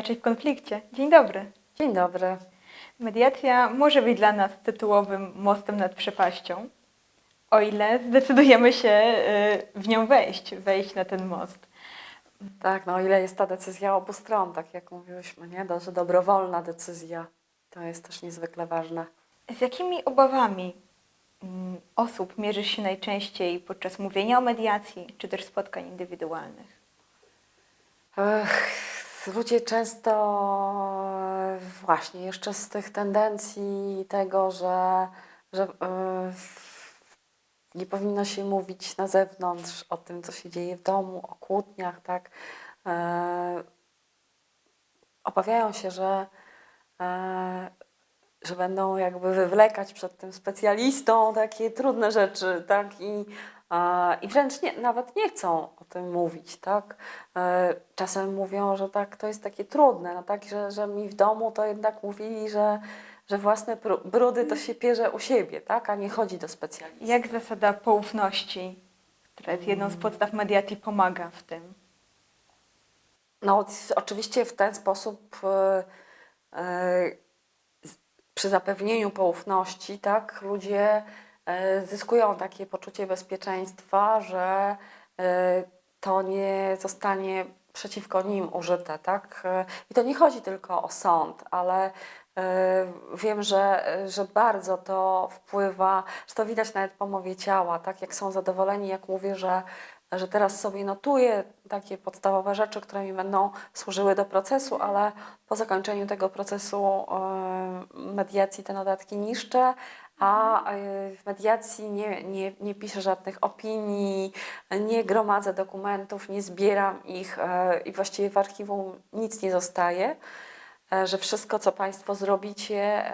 Inaczej w konflikcie. Dzień dobry. Dzień dobry. Mediacja może być dla nas tytułowym mostem nad przepaścią, o ile zdecydujemy się y, w nią wejść, wejść na ten most. Tak, no o ile jest ta decyzja obu stron, tak jak mówiłyśmy, nie? Że dobrowolna decyzja to jest też niezwykle ważne. Z jakimi obawami mm, osób mierzysz się najczęściej podczas mówienia o mediacji, czy też spotkań indywidualnych? Ech, ludzie często właśnie jeszcze z tych tendencji tego, że, że e, nie powinno się mówić na zewnątrz o tym, co się dzieje w domu, o kłótniach, tak? E, obawiają się, że, e, że będą jakby wywlekać przed tym specjalistą takie trudne rzeczy, tak? I, I wręcz nie, nawet nie chcą o tym mówić, tak? E, Czasem mówią, że tak, to jest takie trudne, no tak, że, że mi w domu to jednak mówili, że, że własne brudy to się pierze u siebie, tak? A nie chodzi do specjalisty. Jak zasada poufności, która jest jedną z podstaw mediacji, pomaga w tym? No, oczywiście w ten sposób e, e, przy zapewnieniu poufności, tak, ludzie zyskują takie poczucie bezpieczeństwa, że e, to nie zostanie przeciwko nim użyte, tak? E, I to nie chodzi tylko o sąd, ale e, wiem, że, że bardzo to wpływa, że to widać nawet po mowie ciała, tak? Jak są zadowoleni, jak mówię, że że teraz sobie notuję takie podstawowe rzeczy, które mi będą służyły do procesu, ale po zakończeniu tego procesu e, mediacji te notatki niszczę, a e, w mediacji nie, nie, nie piszę żadnych opinii, nie gromadzę dokumentów, nie zbieram ich e, i właściwie w archiwum nic nie zostaje. E, Że wszystko, co Państwo zrobicie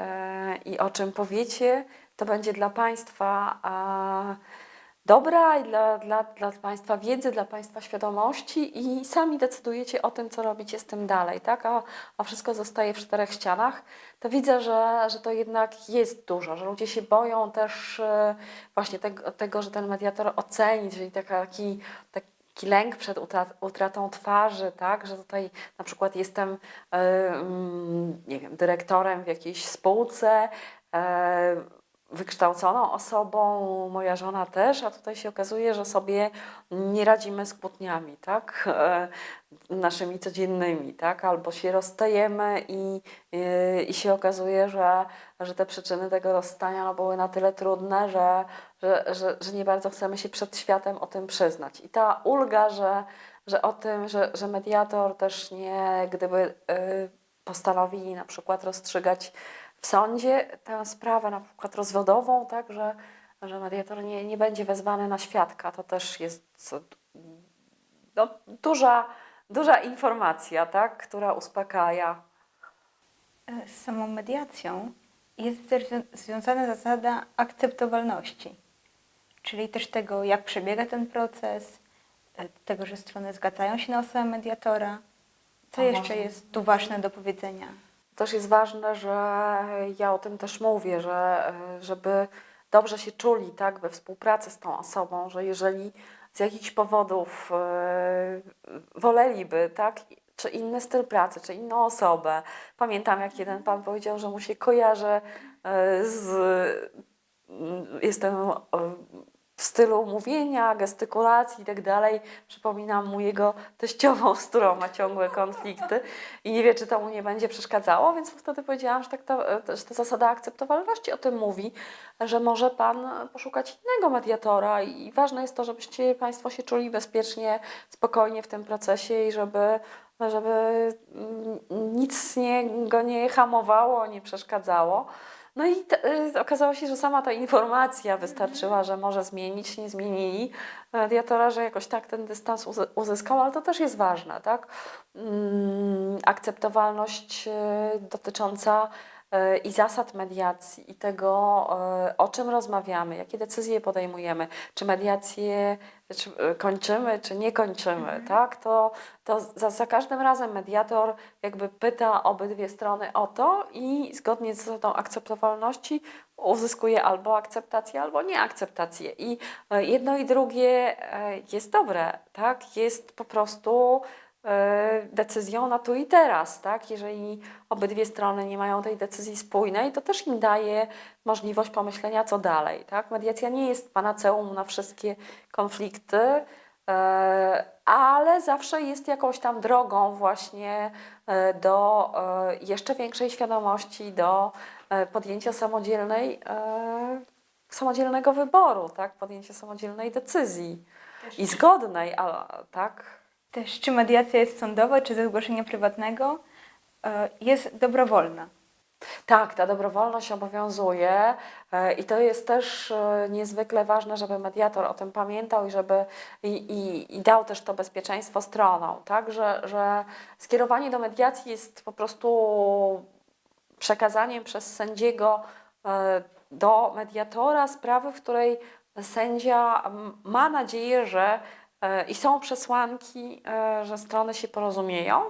i o czym powiecie, to będzie dla Państwa dobra i dla, dla, dla Państwa wiedzy, dla Państwa świadomości i sami decydujecie o tym, co robicie z tym dalej, tak? A, a wszystko zostaje w czterech ścianach, to widzę, że, że to jednak jest dużo, że ludzie się boją też e, właśnie tego, tego że ten mediator oceni, czyli taki, taki lęk przed utrat, utratą twarzy, tak? Że tutaj na przykład jestem, e, mm, nie wiem, dyrektorem w jakiejś spółce, e, wykształconą osobą, moja żona też, a tutaj się okazuje, że sobie nie radzimy z kłótniami, tak? E, naszymi codziennymi, tak? Albo się rozstajemy i, i, i się okazuje, że, że te przyczyny tego rozstania no, były na tyle trudne, że, że, że, że nie bardzo chcemy się przed światem o tym przyznać. I ta ulga, że, że o tym, że, że mediator też nie, gdyby y, postanowili na przykład rozstrzygać w sądzie tę sprawę na przykład rozwodową, tak, że, że mediator nie, nie będzie wezwany na świadka. To też jest no, duża, duża informacja, tak, która uspokaja. E, Z samą mediacją jest też zwią- związana zasada akceptowalności, czyli też tego, jak przebiega ten proces, e, tego, że strony zgadzają się na osobę mediatora. Co jeszcze jest tu ważne do powiedzenia? Też jest ważne, że ja o tym też mówię, że żeby dobrze się czuli tak, we współpracy z tą osobą, że jeżeli z jakichś powodów e, woleliby, tak, czy inny styl pracy, czy inną osobę. Pamiętam, jak jeden pan powiedział, że mu się kojarzy e, z. Jestem e, w stylu mówienia, gestykulacji i tak. Przypominam mu jego teściową, z którą ma ciągłe konflikty i nie wie, czy to mu nie będzie przeszkadzało, więc wtedy powiedziałam, że, tak ta, że ta zasada akceptowalności o tym mówi, że może Pan poszukać innego mediatora i ważne jest to, żebyście Państwo się czuli bezpiecznie, spokojnie w tym procesie i żeby, żeby nic nie, go nie hamowało, nie przeszkadzało. No i y, okazało się, że sama ta informacja wystarczyła, że może zmienić, nie zmienili mediatora, że jakoś tak ten dystans uzy- uzyskał, ale to też jest ważne, tak? Mm, akceptowalność y, dotycząca i zasad mediacji, i tego, y, o czym rozmawiamy, jakie decyzje podejmujemy, czy mediację czy y, kończymy, czy nie kończymy, tak? To, to za, za każdym razem mediator jakby pyta obydwie strony o to i zgodnie z zasadą akceptowalności uzyskuje albo akceptację, albo nieakceptację. I e, jedno i drugie e, jest dobre, tak? Jest po prostu e, decyzją na tu i teraz, tak? Jeżeli obydwie strony nie mają tej decyzji spójnej, to też im daje możliwość pomyślenia, co dalej, tak? Mediacja nie jest panaceum na wszystkie konflikty, e, ale zawsze jest jakąś tam drogą właśnie e, do e, jeszcze większej świadomości, do e, podjęcia samodzielnej, e, samodzielnego wyboru, tak? Podjęcia samodzielnej decyzji i zgodnej, a, tak? Też czy mediacja jest sądowa, czy ze zgłoszenia prywatnego, e, jest dobrowolna. Tak, ta dobrowolność obowiązuje e, i to jest też e, niezwykle ważne, żeby mediator o tym pamiętał i żeby i, i, i dał też to bezpieczeństwo stronom, tak, że, że skierowanie do mediacji jest po prostu przekazaniem przez sędziego do mediatora sprawy, w której sędzia ma nadzieję, że i są przesłanki, e, że strony się porozumieją.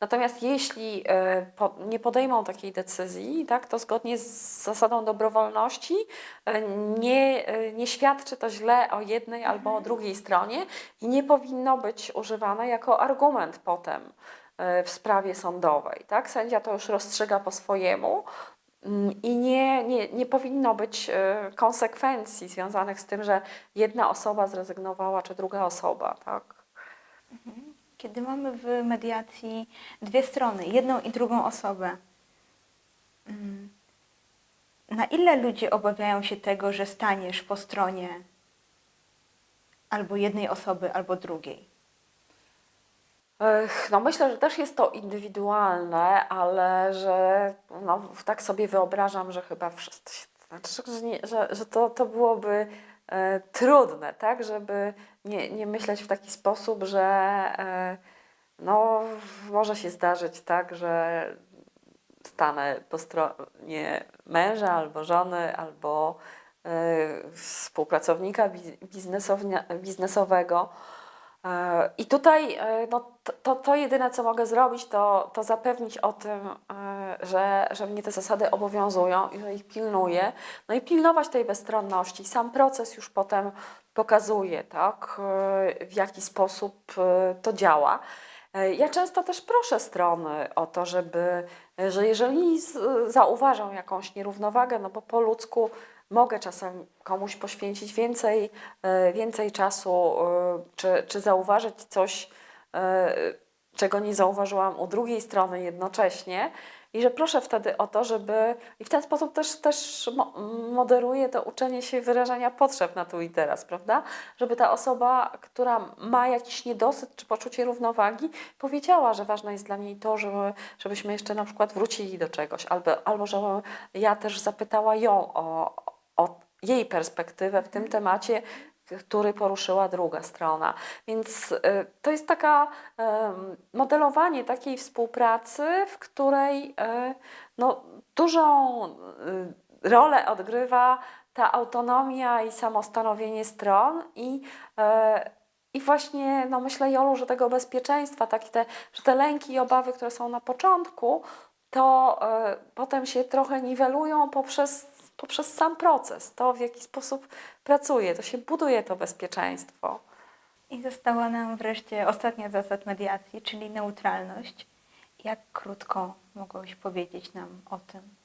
Natomiast jeśli e, nie podejmą takiej decyzji, tak, to zgodnie z zasadą dobrowolności e, nie, e, nie świadczy to źle o jednej albo o drugiej stronie i nie powinno być używane jako argument potem e, w sprawie sądowej. Tak? Sędzia to już rozstrzyga po swojemu. Mm, I nie, powinno być e, konsekwencji związanych z tym, że jedna osoba zrezygnowała, czy druga osoba. Tak? Kiedy mamy w mediacji dwie strony, jedną i drugą osobę, mm, na ile ludzie obawiają się tego, że staniesz po stronie albo jednej osoby, albo drugiej? No myślę, że też jest to indywidualne, ale że no, tak sobie wyobrażam, że chyba wszyscy, znaczy, że, że, to, to byłoby e, trudne, tak, żeby nie, nie myśleć w taki sposób, że e, no, może się zdarzyć tak, że stanę po stronie męża albo żony, albo e, współpracownika biznesowego. E, I tutaj e, no, to, to, jedyne, co mogę zrobić, to, to zapewnić o tym, e, że, że mnie te zasady obowiązują i że ich pilnuję. No i pilnować tej bezstronności. Sam proces już potem pokazuje, tak, w jaki sposób to działa. Ja często też proszę strony o to, żeby, że jeżeli zauważą jakąś nierównowagę, no bo po ludzku mogę czasem komuś poświęcić więcej, e, więcej czasu, e, czy, czy zauważyć coś, e, czego nie zauważyłam u drugiej strony jednocześnie. I że proszę wtedy o to, żeby. I w ten sposób też, też mo- moderuję to uczenie się wyrażania potrzeb na tu i teraz, prawda? Żeby ta osoba, która ma jakiś niedosyt czy poczucie równowagi, powiedziała, że ważne jest dla niej to, żeby, żebyśmy jeszcze na przykład wrócili do czegoś, albo, albo żebym ja też zapytała ją o, o jej perspektywę w tym temacie, który poruszyła druga strona. Więc y, to jest taka modelowanie takiej współpracy, w której y, no, dużą y, rolę odgrywa ta autonomia i samostanowienie stron i e, i właśnie, no myślę, Jolu, że tego bezpieczeństwa, takie te, że te lęki i obawy, które są na początku, to e, potem się trochę niwelują poprzez, poprzez sam proces, to w jaki sposób pracuje, to się buduje to bezpieczeństwo. I została nam wreszcie ostatnia zasad mediacji, czyli neutralność. Jak krótko mogłabyś powiedzieć nam o tym?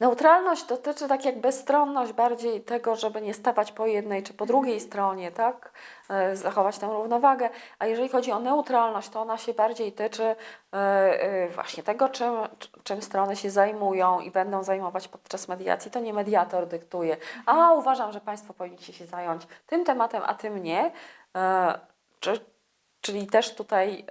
Neutralność dotyczy tak jak bezstronność bardziej tego, żeby nie stawać po jednej czy po drugiej stronie, tak? E, Zachować tę równowagę. A jeżeli chodzi o neutralność, to ona się bardziej tyczy e, e, właśnie tego, czym, czym strony się zajmują i będą zajmować podczas mediacji. To nie mediator dyktuje. A uważam, że Państwo powinniście się zająć tym tematem, a tym nie. Czy, czyli też tutaj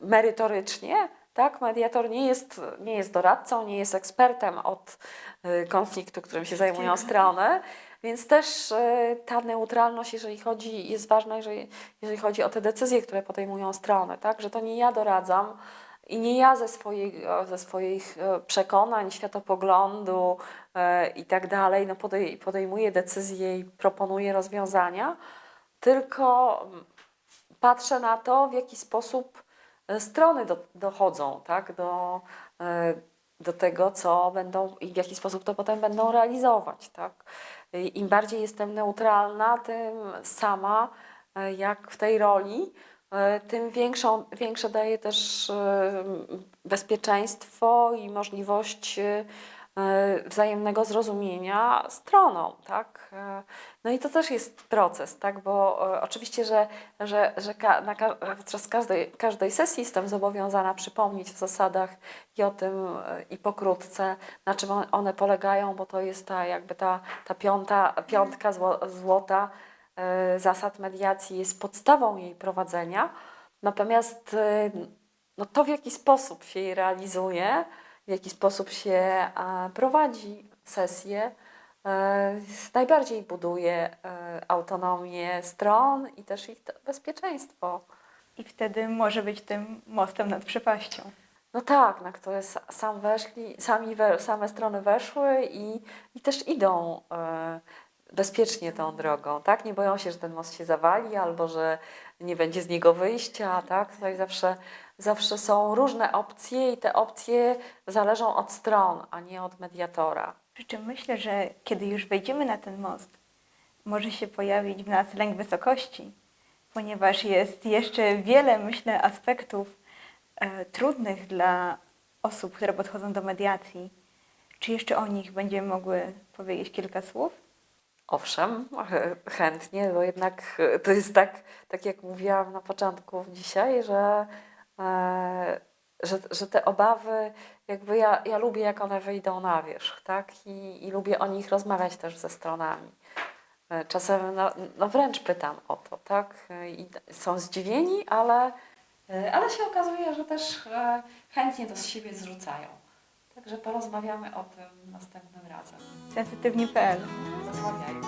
merytorycznie tak, mediator nie jest, nie jest doradcą, nie jest ekspertem od y, konfliktu, którym się zajmują strony, więc też y, ta neutralność, jeżeli chodzi, jest ważna, jeżeli, jeżeli chodzi o te decyzje, które podejmują strony, tak, że to nie ja doradzam i nie ja ze, swojej, ze swoich e, przekonań, światopoglądu e, i tak dalej no podej, podejmuję decyzje i proponuję rozwiązania, tylko mm, patrzę na to, w jaki sposób strony do, dochodzą tak, do, e, do tego, co będą i w jaki sposób to potem będą realizować. Tak. I Im bardziej jestem neutralna, tym sama, e, jak w tej roli, e, tym większą, większe daje też e, bezpieczeństwo i możliwość e, wzajemnego zrozumienia stroną, tak? E, No i to też jest proces, tak? Bo e, oczywiście, że, że, że na, podczas każdej, każdej sesji jestem zobowiązana przypomnieć w zasadach i o tym e, i pokrótce, na czym one- polegają, bo to jest ta jakby ta, ta piąta, piątka zło, złota e, zasad mediacji jest podstawą jej prowadzenia. Natomiast e, no to, w jaki sposób się jej realizuje, w jaki sposób się prowadzi sesję, e, najbardziej buduje e, autonomię stron i też ich bezpieczeństwo. I wtedy może być tym mostem nad przepaścią. No tak, na które sa- sam weszli, sami we, same strony weszły i, i też idą e, bezpiecznie tą drogą, tak? Nie boją się, że ten most się zawali albo że nie będzie z niego wyjścia, tak? Tutaj zawsze, zawsze są różne opcje i te opcje zależą od stron, a nie od mediatora. Przy czym myślę, że kiedy już wejdziemy na ten most, może się pojawić w nas lęk wysokości, ponieważ jest jeszcze wiele, myślę, aspektów e, trudnych dla osób, które podchodzą do mediacji. Czy jeszcze o nich będziemy mogły powiedzieć kilka słów? Owszem, ch- chętnie, bo jednak e, to jest tak, tak jak mówiłam na początku dzisiaj, że, e, że, że te obawy, jakby ja, ja lubię, jak one wyjdą na wierzch, tak? I, I lubię o nich rozmawiać też ze stronami. E, Czasem no, no wręcz pytam o to, tak? E, I są zdziwieni, ale, e, ale się okazuje, że też e, chętnie to z siebie zrzucają. Także porozmawiamy o tym następnym razem. Sensytywnie.pl Rozmawiajmy.